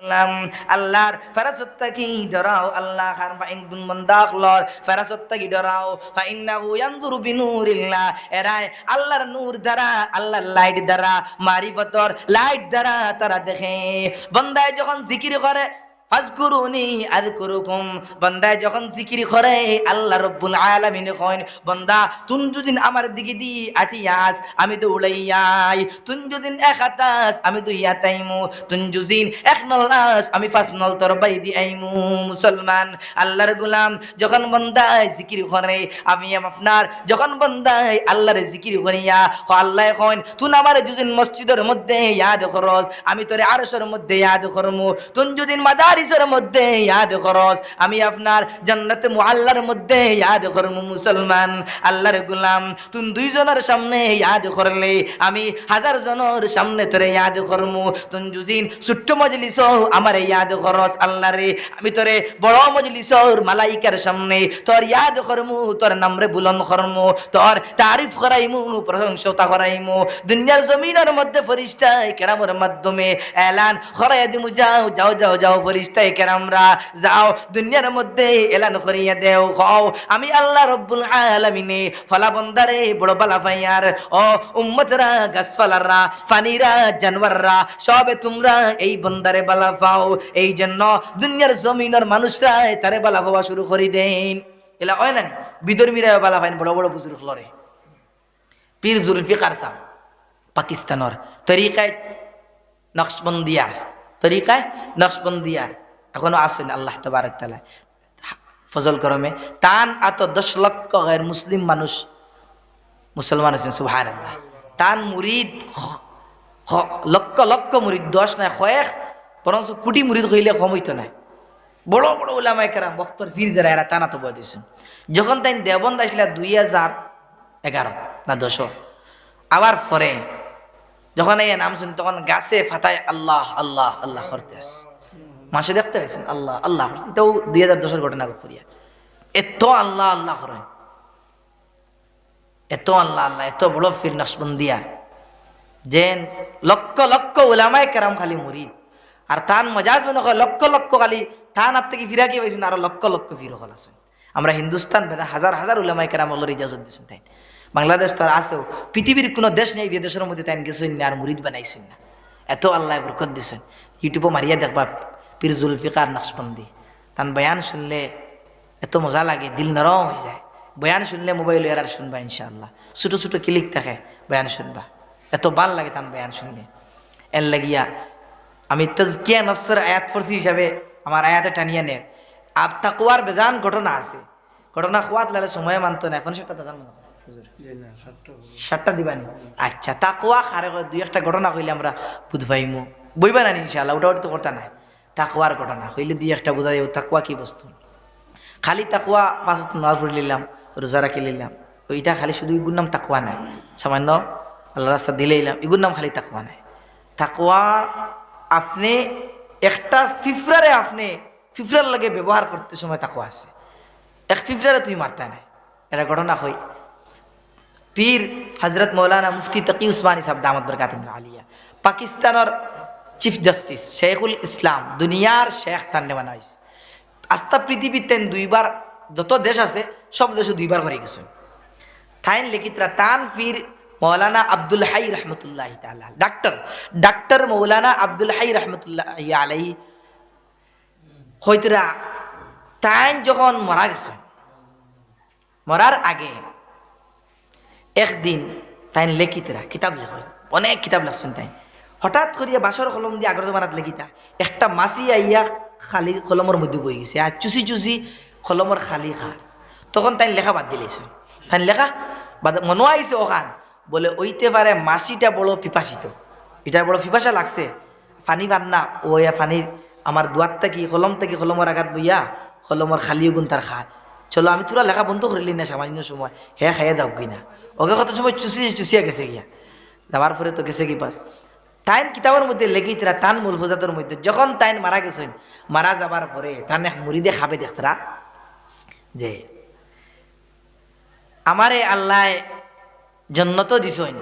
সাল্লাম আল্লাহর ফেরাসত্তা কি ডরাও আল্লাহ হার ফাইন গুন মন্দাখলর ফেরাসত্তা কি ডরাও ইয়ানজুরু বিনুরিল্লাহ, এরাই আল্লাহর নূর দ্বারা, আল্লাহর লাইট দ্বারা, মারিফতর লাইট দ্বারা তারা দেখে। বন্দায় যখন জিকির করে ফাজকুরুনি আযকুরুকুম। বান্দায় যখন জিকির করে, আল্লাহ রব্বুল আলামিন কইন, বান্দা তুন যদিন আমার দিকে দি, আটিয়াস, আমি তো উড়াইয়াই তুন যদিন এক হাতাস আমি তো ইয়াতাইমু তুন যদিন এক নলাস আমি পাঁচ নল তোর বাই দি আইমু। মুসলমান, আল্লাহর গোলাম, যখন বান্দায় জিকির করে, আমি আপনার, যখন বান্দায় আল্লাহর জিকির করিয়া ও আল্লাহ কইন, তুন আমার যদিন মসজিদের মধ্যে ইয়াদ খরচ আমি তোরে আরশের মধ্যে ইয়াদ করমু। তুন যদিন মাদার হাদিসের মধ্যে ইয়াদ খরচ। আমি আপনার জান্নাতে মুআল্লার মধ্যে ইয়াদ করমু মুসলমান। আল্লাহর গোলাম তুই দুইজনের সামনে ইয়াদ করলে, আমি হাজার জনের সামনে তোরে ইয়াদ করমু তুই জুজিন ছোট্ট মজলিস আমার ইয়াদ খরচ আল্লাহ রে আমি তোরে বড় মজলিসর মালাইকার সামনে তোর ইয়াদ করমু তোর নামরে বুলন করমু তোর তারিফ করাইমু, প্রশংসতা করাইমু। দুনিয়ার জমিনের মধ্যে ফরিস্তায় কেরামের মাধ্যমে এলান করাই দিমু, যাও যাও যাও যাও ফরিস্তা। ফেরেশতায়ে কেরামরা, যাও, দুনিয়ার মধ্যে এলান করিয়া দেও খাও আমি আল্লাহ রব্বুল আলামিনে ফলা বন্দারে বড় বালা ফাইয়ার ও উম্মতরা ফানিরা, জানোয়াররা, সবে তোমরা এই বন্দারে বালা পাও। এই জন্য দুনিয়ার জমিনের মানুষরা তারে বালা পাওয়া শুরু করি দেন। এলা হয় না বিদর্মীরা বালা পাইন বড় বড় বুজুর্গ হলরে পীর জুলফিকার সাহ পাকিস্তানের তরিকায় নকশবন্দিয়ার। তরিকায় নকশবন্দিয়ার এখনও আসেন আল্লাহ তবারক তালা ফজল করমে। তান আত দশ লক্ষ গের মুসলিম মানুষ মুসলমান আছেন সুভার আল্লাহ তান মুরিদ লক্ষ লক্ষ মুরিদ, দশ নাই কয়েক বরঞ্চ কোটি মুরিদ হইলে কম নাই। বড় বড় ওলামাই কেরাম বক্তর ফির যারা, এরা টানা তো বয় দিয়েছেন। যখন তাই দেবন্দ আসলে দুই হাজার এগারো না দশ। আবার পরে যখন এই নাম শুনি, তখন গাছে ফাতায় আল্লাহ আল্লাহ আল্লাহ করতে আসে। মাসে দেখতে পাইছেন, আল্লাহ আল্লাহ এটাও দুই হাজার দশের ঘটনা করিয়া এত আল্লাহ আল্লাহ করে। এত আল্লাহ আল্লাহ, এত বড় ফির নসবন্দিয়া যে লক্ষ লক্ষ ওলামায় কেরাম খালি মুরিদ আর তান মজাজ মনে হয় লক্ষ লক্ষ খালি তান আর থেকে ফিরা কি পাইছেন? আরও লক্ষ লক্ষ ফির হল আছে আমরা হিন্দুস্তান ভেদা হাজার হাজার ওলামায় কেরাম ইজাজত দিচ্ছেন তাই বাংলাদেশ তো আর আছেও পৃথিবীর কোনো দেশ নেই, যে দেশের মধ্যে তাই গেছেন না, আর মুরিদ বানাইছেন না। এত আল্লাহ বরকত দিছেন। ইউটিউবে মারিয়া দেখবা পীর জুলফিকার নকশবন্দি। তান বয়ান শুনলে এত মজা লাগে, দিল নরম হয়ে যায়। বয়ান শুনলে মোবাইল এরার শুনবা ইনশাআল্লাহ। ছোট ছোট ক্লিক থাকে বয়ান শুনবা। এত ভালো লাগে তান বয়ান শুনলে। এর লাগিয়া আমি তজকিয়া নফসের আয়াত পড়ছি হিসাবে আমার আয়াতে টানিয়ে নে। আব তাকুয়ার বেজান ঘটনা আছে। ঘটনা খোয়াত লাগে সময় মানতো না, এখন সেটা দাদা সাতটা দিবানি আচ্ছা দুই একটা ঘটনা কইলে আমরা বইবা না ইনশাআল্লাহ ওটা ওটা তো তাকুয়ার ঘটনা দুই একটা বোঝা তাকুয়া কি বস্তু? খালি তাকুয়া পড়ে নিলাম রোজা রাখি নিলাম ওইটা খালি শুধু ইগুর নাম তাকুয়া নাই। সামান্য আল্লাহ রাস্তা দিলে নিলাম ইগুর নাম খালি তাকুয়া নাই। তাকুয়া আপনি, একটা ফিফরারে আপনি, ফিফরার লাগে ব্যবহার করতে সময় তাকুয়া আছে। এক ফিফরারে তুই মারতে নাই। এটা ঘটনা হই পীর হজরত মৌলানা মুফতি তকি উসমানী সাহেব দামদ বরকাতুল আলিয়া। পাকিস্তানের চিফ জাস্টিস শেখুল ইসলাম, দুনিয়ার শেখ তান্নে বানাইছে। আস্থা পৃথিবীতে দুইবার যত দেশ আছে, সব দেশে দুইবার করে গেছে। ঠাইন লিখিতরা তান পীর মৌলানা আব্দুল হাই রহমতুল্লাহ ডাক্তার ডাক্তার মৌলানা আব্দুল হাই রহমতুল্লাহ আলাই হইতরা তাইন যখন মরা গেছে, মরার আগে একদিন তাই লেখিতরা, কিতাব লেখ অনেক কিতাব লাগছেন তাই হঠাৎ করিয়া বাসর কলম দিয়ে আগর জমানাত লেখিতা, একটা মাসি আইয়া খালি কলমের মধ্যে বই গেছে আর চুষি চুষি কলমের খালি খার তখন তাই লেখা বাদ দিলেছে তাই লেখা বাদ মনে আইছে ওখান বলে ওইতে পারে মাসিটা বড় পিপাসিত। এটার বড় পিপাসা লাগছে। ফানি পান না ওয়া ফানির আমার দুয়ার থেকে, কলম থেকে কলমের আঘাত বইয়া কলমের খালিও গুণ তার খায় চলো, আমি তোরা লেখা বন্ধ করিলি না সামান্য সময়। হে, খাইয়া দাও কিনা। ওকে কত সময় চুষি চুষিয়া গেছে গিয়া। যাওয়ার পরে তো গেছে কি পাস। তাইন কিতাবের মধ্যে লেগেই তারা তান মূল ফোজাতের মধ্যে। যখন তাইন মারা গেছেন মারা যাবার পরে তান এক মুড়িদে খাবে দেখতরা যে আমারে আল্লাহ জন্নত দিছইন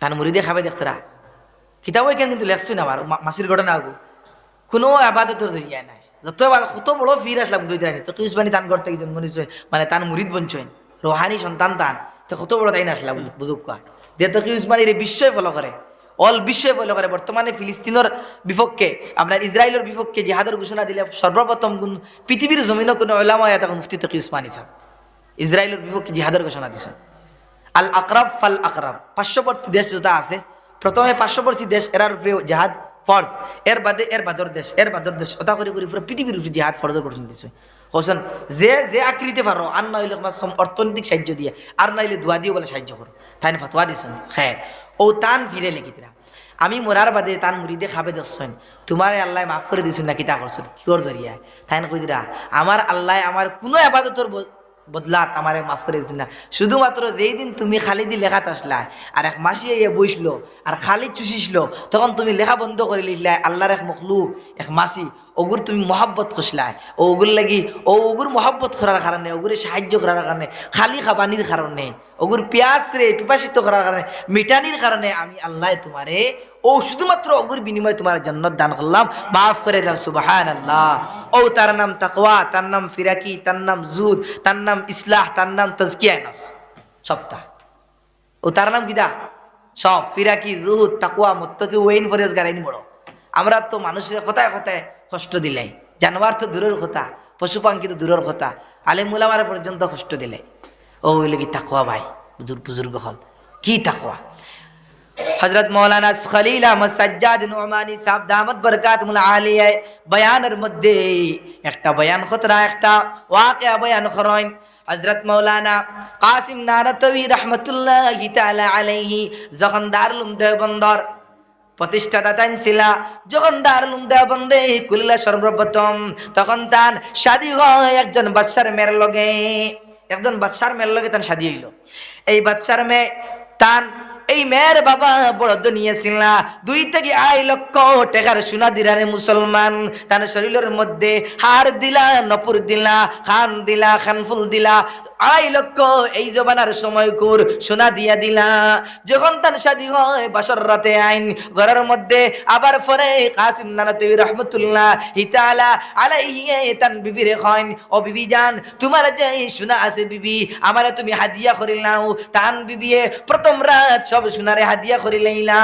তান মুড়িদে খাবে দেখতরা কিতাব এখানে কিন্তু না আমার মাসির ঘটনা আগু। কোনো আবাদতের জরিয়া নাই। যত কত বড় ফির আসলাম দুই দিন তো কিউসবানি তান করতে কি জন্ম মানে তান মুরিদ বঞ্চইন রোহানি সন্তান তান, তো কত বড় তাই আসলাম বুঝুক দিয়ে তো কিউসবানি এই বিশ্বই ফলো করে অল বিশ্বই ফলো করে বর্তমানে ফিলিস্তিনের বিপক্ষে আপনার ইসরায়েলের বিপক্ষে জিহাদের ঘোষণা দিলে সর্বপ্রথম কোন পৃথিবীর জমিনও কোনো ওলামা তখন মুফতি তকি উসমানী সাহেব ইসরায়েলের বিপক্ষে জিহাদের ঘোষণা দিছে। আল আকরাব ফাল আকরাব পার্শ্ববর্তী দেশ যেটা আছে। প্রথমে পার্শ্ববর্তী দেশ এরার উপরে জাহাদ ফরজ। এর বাদে, এর বাদর দেশ, এর বাদর দেশ। ওটা করে করে পুরো পৃথিবীর উপরে জিহাদ ফরজের গঠন দিছে। হোসেন, যে যে পারো, আর না হইলে অর্থনৈতিক সাহায্য দিয়ে, আর না হইলে দোয়া দিয়ে বলে সাহায্য করো। তাই ফতোয়া দিছেন হ্যাঁ ও তান ফিরে আমি মরার বাদে তান মুড়িদে খাবে দেখছেন তোমার আল্লাহ মাফ করে দিছেন না কিতা করছেন কিওর জরিয়া তাই না কইরা আমার আল্লাহ আমার কোনো আবাদতর বদলাত, আমারে মাফ করে দিচ্ছেন না। শুধুমাত্র যেই দিন তুমি খালি দি লেখাত আসলা, আর এক মাসি ইয়ে বইসলো, আর খালি চুষিসলো, তখন তুমি লেখা বন্ধ করে লিখলা, আল্লাহর এক মখলুক, এক মাসি। ওগুর তুমি মহাব্বত খুসলাই ও ওগুর লাগি, ও ওগুর মহাব্বত করার কারণে, ওগুরে সাহায্য করার কারণে, খালি খাবানির কারণে, ওগুর পিয়াস রে পিপাসিত করার কারণে, মিটানির কারণে আমি আল্লাহ তোমারে, ও শুধুমাত্র অগুর বিনিময়ে তোমার জান্নাত দান করলাম। মাফ করে দাও সুবহান আল্লাহ ও তার নাম তাকওয়া, তার নাম ফিরাকি, তার নাম জুদ তার নাম ইসলাহ, তার নাম তাজকিয়া নস সপ্তাহ ও তার নাম কিদা সব। ফিরাকি, জুহুদ তাকুয়া মুত্তকি ওয়েন ফরেজ গারাইন বড় আমরা তো মানুষের কথায় কথায় কষ্ট দিলাই জানোয়ার তো দূরের কথা পশু পাখি তো দূরের কথা। আলে মুলামারা পর্যন্ত কষ্ট দিলে। ও হইলে কি তাকুয়া ভাই, বুজুর্গ বুজুর্গ হল। কি তাকুয়া হজরত মৌলানা খলিল আহমদ সাজ্জাদ নুমানি সাহেব দামত বরকাতুল আলিয়া বয়ানের মধ্যে একটা বয়ান খতরা, একটা ওয়াকিয়া বয়ান খরইন। হজরত মৌলানা কাসিম নানাতবি রহমতুল্লাহ তাআলা আলাইহি যখন দারুল দেওবন্দর। প্রতিষ্ঠাতা তান ছিলা। যখন দারুল দেওবন্দে কুল্লা সর্বপ্রথম, তখন তান শাদি হয় একজন বাদশার মেয়ের লগে। একজন বাদশার মেয়ের লগে তান শাদি হইল। এই বাদশার মেয়ে তান এই মেয়ের বাবা বড় দুনিয়া ছিলা। দুই থেকে আড়াই লক্ষ টাকার সোনা দিলারে মুসলমান। তার শরীরের মধ্যে হার দিলা, নপুর দিলা, খান দিলা, খানফুল দিলা। আড়াই লক্ষ এই জবানার সময় কুর সোনা দিয়া দিলা। যখন তার শাদি হয়, বাসর রাতে আইন, ঘরের মধ্যে আবার পরে কাসিম নানা তুই রহমতুল্লাহ হিতালা আলাইহি তান বিবি রে খাইন ও বিবি জান, তোমার যে সোনা আছে বিবি, আমারে তুমি হাদিয়া করিলাও। তান বিবিয়ে প্রথম রাত সব সোনারে হাদিয়া করিলাইলা।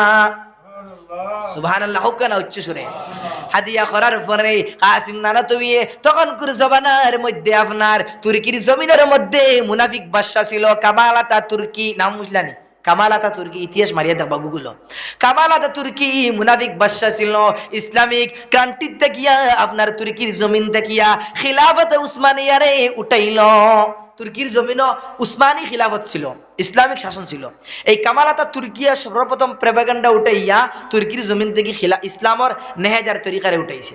না উচ্চ হাদিয়া করার পরে কাসিম নানা তখন কুর জবানার মধ্যে আপনার তুর্কির জমিনের মধ্যে মুনাফিক বাদশা ছিল কামালাতা তুর্কি, নাম বুঝলানি কামালাতা তুর্কি, ইতিহাস মারিয়া দেখবা গুগল কামালাতা তুর্কি মুনাফিক বাদশা ছিল, ইসলামিক ক্রান্তির দেখিয়া আপনার তুর্কির জমিন দেখিয়া খিলাফত উসমানিয়ারে উঠাইল। তুর্কির জমিনও উসমানী খিলাফত ছিল, ইসলামিক শাসন ছিল। এই কামালাতা তুর্কিয়া সর্বপ্রথম প্রেবাগান্ডা উঠাইয়া তুর্কির জমিন থেকে খিলা ইসলামর নেহেজার তরিকারে উঠাইছে।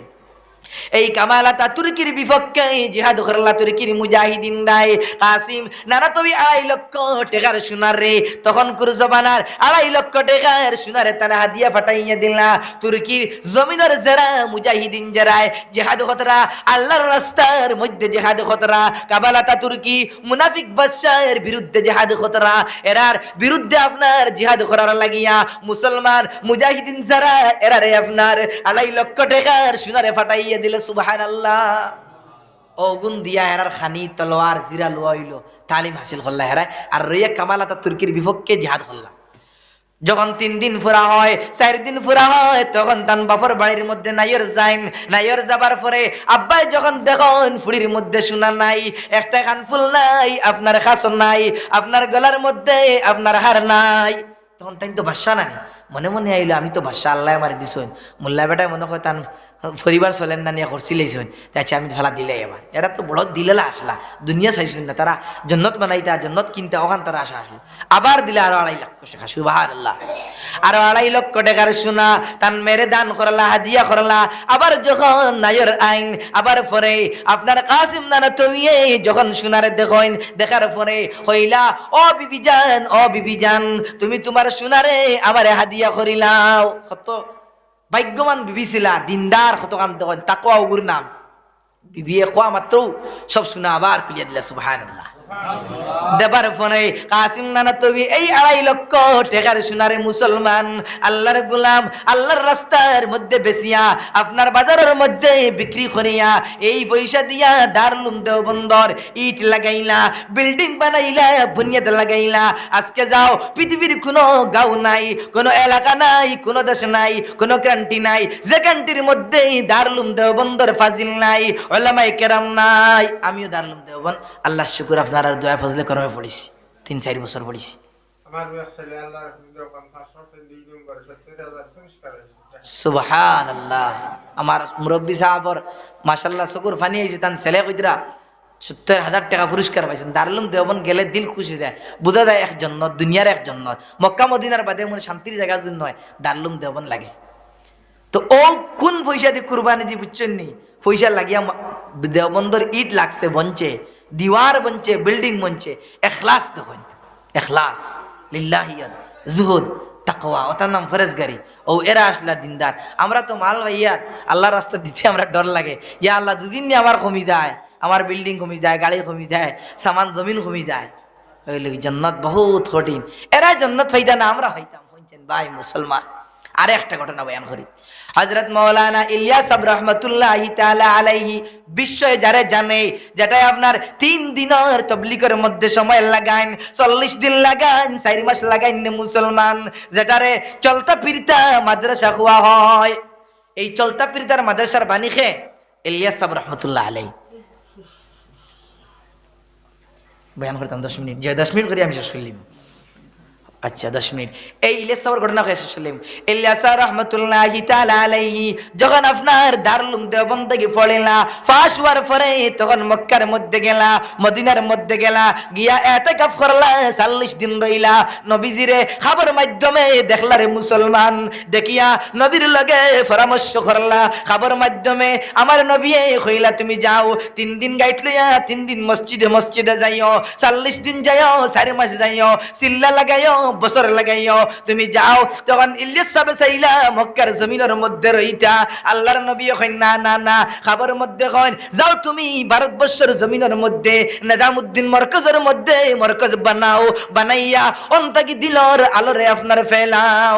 এই কামালাতা তুর্কির বিপক্ষে জিহাদ করলা তুর্কির মুজাহিদিন নাই কাসিম, নানা তবি আড়াই লক্ষ টাকার সোনার রে তখন কুরজবানার আড়াই লক্ষ টাকার সোনারে তারা হাদিয়া ফাটাইয়া দিলা। তুর্কির জমিনের যারা মুজাহিদিন যারায় জিহাদ খতরা, আল্লাহর রাস্তার মধ্যে জিহাদ খতরা। কাবালাতা তুর্কি মুনাফিক বাদশাহের বিরুদ্ধে জিহাদ খতরা। এরার বিরুদ্ধে আপনার জিহাদ করার লাগিয়া, মুসলমান মুজাহিদিন যারা, এরারে আপনার আড়াই লক্ষ টাকার সোনারে ফাটাইয়া দিলে সুবাহান আল্লাহ অগুন দিয়া হেরার খানি তলোয়ার জিরা লোয়া হইল। তালিম হাসিল করলা হেরায়। আর রইয়া কামালাতা তুর্কির বিপক্ষে জিহাদ করলা যখন তিন দিন ফুরা হয়, চার দিন ফুরা হয়, তখন তান বাপর বাড়ির মধ্যে নাইয়ের যাইন। নাইয়ের যাবার পরে আব্বাই যখন দেখুন ফুড়ির মধ্যে শোনা নাই, একটা খান ফুল নাই, আপনার খাসন নাই, আপনার গলার মধ্যে আপনার হার নাই। তখন তাই তো বাসা নানি। মনে মনে আইলো, আমি তো বাসা আল্লাহ আমার দিছুন। মোল্লা বেটায় মনে হয় তান পরিবার চলেন না নিয়ে করছিলেইছেন তাই আমি ভালা দিলে এবার। এরা তো বড় দিলেলা আসলা। দুনিয়া চাইছেন না, তারা জন্নত বানাইতা, জন্নত কিনতে ওখান তারা আসা আসলো। আবার দিলে আরও আড়াই লক্ষ টাকা সুবাহার আল্লাহ আরও আড়াই লক্ষ টাকার সোনা, তান মেরে দান করলা, হাদিয়া করলা। আবার যখন নায়র আইন, আবার পরে আপনার কাসিম নানা তুমি যখন সোনারে দেখেন দেখার পরে হইলা, ও বিবি জান, ও বিবি জান, তুমি তোমার সোনারে আমারে হাদিয়া করিলাও। কত ভাগ্যবান বিবি ছিলা দিনদার কত কাম দেখেন তাকোয়া উগুর নাম। বিবিয়ে খোয়া মাত্র সব শুনা আবার পিলিয়া দিলা, সুবহানাল্লাহ। দেবার ফোনে কাসিম নানা এই আড়াই লক্ষ টেকার সোনারে মুসলমান। আল্লাহর গোলাম, আল্লাহর রাস্তার মধ্যে বেসিয়া আপনার বাজারের মধ্যে বিক্রি করিয়া, এই পয়সা দিয়া দারলুম ইট লাগাইলা, বিল্ডিং বানাইলা, বুনিয়াদ লাগাইলা। আজকে যাও, পৃথিবীর কোনো গাঁও নাই, কোনো এলাকা নাই, কোনো দেশ নাই, কোনো ক্রান্তি নাই, যে ক্রান্তির মধ্যে দারলুম দেওবন্দর ফাজিল নাই ওলামাই কেরাম নাই, আমিও দারলুম দেওবন। আল্লাহ শুকুর আপনার আর দয়া ফজলে কর্মে পড়েছি তিন চার বছর পড়েছি। সুবহান আল্লাহ আমার মুরব্বী সাহাবর মাশাল্লাহ শুকুর ফানি তান ছেলে কইতরা সত্তর হাজার টাকা পুরস্কার পাইছেন। দারুলুম দেওবন গেলে দিল খুশি যায়। বুঝা যায় একজন নয় দুনিয়ার নয় মক্কা মদিনার বাদে মনে শান্তির জায়গা যদি নয় দারুলুম দেওবন লাগে। তো ও কোন পয়সা দিয়ে কুরবানি দিয়ে বুঝছেন নি? পয়সা লাগিয়া দেওবন্দর ইট লাগছে বঞ্চে দিওয়ার বঞ্চে বিল্ডিং বঞ্চে এখলাস দেখুন। এখলাস লিল্লাহিয়াত জুহুদ, তাকওয়া, ওটার নাম ফরেজগারি ও, এরা আসলা দিনদার। আমরা তো মাল ভাইয়ার আল্লাহ রাস্তা দিতে আমরা ডর লাগে। ইয়া আল্লাহ, দুদিন নিয়ে আমার কমি যায়, আমার বিল্ডিং কমি যায়, গাড়ি কমি যায়, সামান জমিন কমি যায়। ওই জন্নত বহুত কঠিন। এরা জন্নত ফাইদা না, আমরা হইতাম, শুনছেন ভাই মুসলমান। আর একটা ঘটনা বয়ান করি। হযরত মাওলানা ইলিয়াস রহমাতুল্লাহি আলাইহি বিশ্বয়ে যারা জানে, যেটাই আপনার তিন দিনের তবলিগের মধ্যে সময় লাগাইন, চল্লিশ দিন লাগাইন, চার মাস লাগাইন মুসলমান, যেটারে চলতা ফিরতা মাদ্রাসা হওয়া হয়। এই চলতা ফিরতার মাদ্রাসার বাণী খে ইলিয়াস রহমতুল্লাহ আলাই বয়ান করতাম দশ মিনিট, যে দশ মিনিট করে আমি শেষ করলাম আচ্ছা দশ মিনিট। এই ইলিয়াস সাহেবের ঘটনা হয়ে শেষ করলাম। ইলিয়াস রহমতুল্লাহি তাআলা আলাইহি, যখন আপনার দারুলুম দেওবন্দ থেকে পড়িলা ফাঁস হওয়ার পরে তখন মক্কার মধ্যে গেলা, মদিনার মধ্যে গেলা, গিয়া এতেকাফ করলা, চল্লিশ দিন রইলা। নবীজিরে খাবার মাধ্যমে দেখলা রে মুসলমান। দেখিয়া নবীর লগে পরামর্শ করলা। খাবার মাধ্যমে আমার নবী কইলা, তুমি যাও, তিন দিন গাইট লইয়া, তিন দিন মসজিদে মসজিদে যাইও। চল্লিশ দিন যাইও, চারি মাস যাইও। চিল্লা লাগাইও বছর লাগাইও। তুমি যাও তখন ইলিয়াস মক্কার জমিনের মধ্যে রইতা। আল্লাহর নবী কইন, না না না, খাবার মধ্যে কইন। যাও তুমি ভারতবর্ষের জমিনের মধ্যে, নেজামুদ্দিন মরকজের মধ্যে মরকজ বানাও, বানাইয়া অন্তাকি দিলর আলোরে আপনার ফেলাও।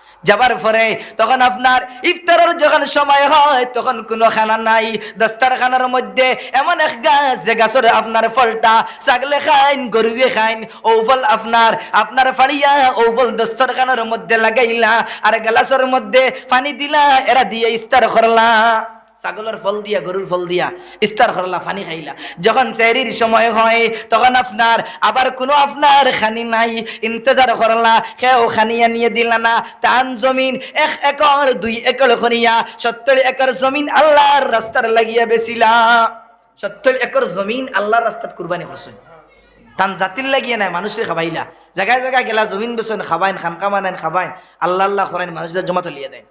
যাবার পরে তখন আপনার ইফতারের যখন সময় হয়, তখন কোনো খানা নাই। দস্তার খানার মধ্যে এমন এক গাছ যে গাছের আপনার ফলটা ছাগলে খাইন গরুয়ে খাইন, ও ফল আপনার আপনার ফাড়িয়া ও ফল দস্তরখানার মধ্যে লাগাইলা, আর গ্লাসের মধ্যে পানি দিলা, এরা দিয়ে ইস্তার করলা। ছাগলের ফল দিয়া, গরুর ফল দিয়া ইস্তার করলা পানি খাইলা। যখন সেহরির সময় হয়, তখন আপনার, আবার কোনো আপনার খানি নাই, ইন্তজার করলা খেও খানিয়া নিয়ে দিলা না। তান জমিন এক একর, দুই একর খনিয়া, সত্তর একর জমিন আল্লাহর রাস্তার লাগিয়া বেছিলা সত্তর একর জমিন আল্লাহর রাস্তাত কুরবানি করছেন। তান জাতির লাগিয়ে নাই, মানুষের খাবাইলা। জায়গায় জায়গায় গেলা, জমিন বেছেন খাবাইন, খানকা মানাইন খাবাইন। আল্লাহ আল্লাহ করাইন মানুষদের জমা তলিয়ে দেয়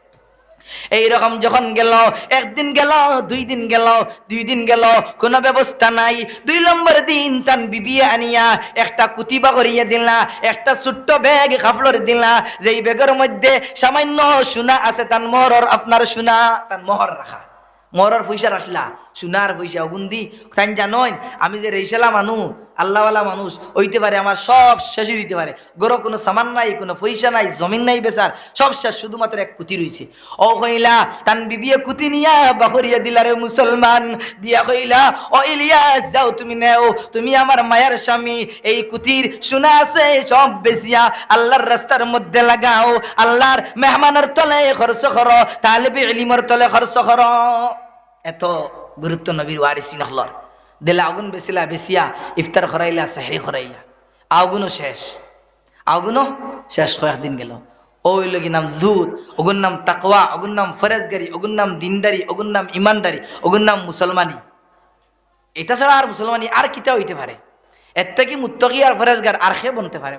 এইরকম যখন গেল, একদিন গেল, দুই দিন গেল, দুই দিন গেল, কোনো ব্যবস্থা নাই। দুই নম্বর দিন তান বিবিয়ে আনিয়া একটা কুতিবা করিয়া দিলা, একটা ছোট্ট ব্যাগ কাপড় দিলা। যেই ব্যাগের মধ্যে সামান্য সোনা আছে, তান মোহর আপনার সোনা, তান মোহর রাখা। মোহরের পয়সা রাখলা, সোনার পয়সা। গুন্দি তাই জানোই আমি যে রেইসালা মানুষ আল্লাহওয়ালা মানুষ হইতে পারে, আমার সব শেষই দিতে পারে। গরো কোনো সামান নাই, কোনো পয়সা নাই, জমিন নাই বেচার, সব শেষ, শুধুমাত্র এক কুতি রইছে। ও কইলা তান বিবিয়ে কুতি নিয়া বাহরিয়া দিলা রে মুসলমান। দিয়া কইলা ও ইলিয়াস যাও তুমি নেও, তুমি আমার মায়ের স্বামী। এই কুতির শোনা আছে, সব বেশিয়া আল্লাহর রাস্তার মধ্যে লাগাও। আল্লাহর মেহমানের তলে খরচ করো, তালেবে ইলিমর তলে খরচ করো। এত গুরুত্ব নবীর ওয়ারিসি নহলর দিলা আগুন বেছিলা, বেছিয়া ইফতার খরাইলা সেহরি খরাইলা আগুনও শেষ। আগুনও শেষ কয়েকদিন গেল। ওই লগি নাম জুদ ওগুন নাম তাকওয়া ওগুন নাম ফরেজগারি ওগুন নাম দিনদারি ওগুন নাম ইমানদারি ওগুন নাম মুসলমানি এটা ছাড়া আর মুসলমানি আর কিতা হইতে পারে। এর থেকে মুত্তকি আর ফরেজগার আর খে বনতে পারে।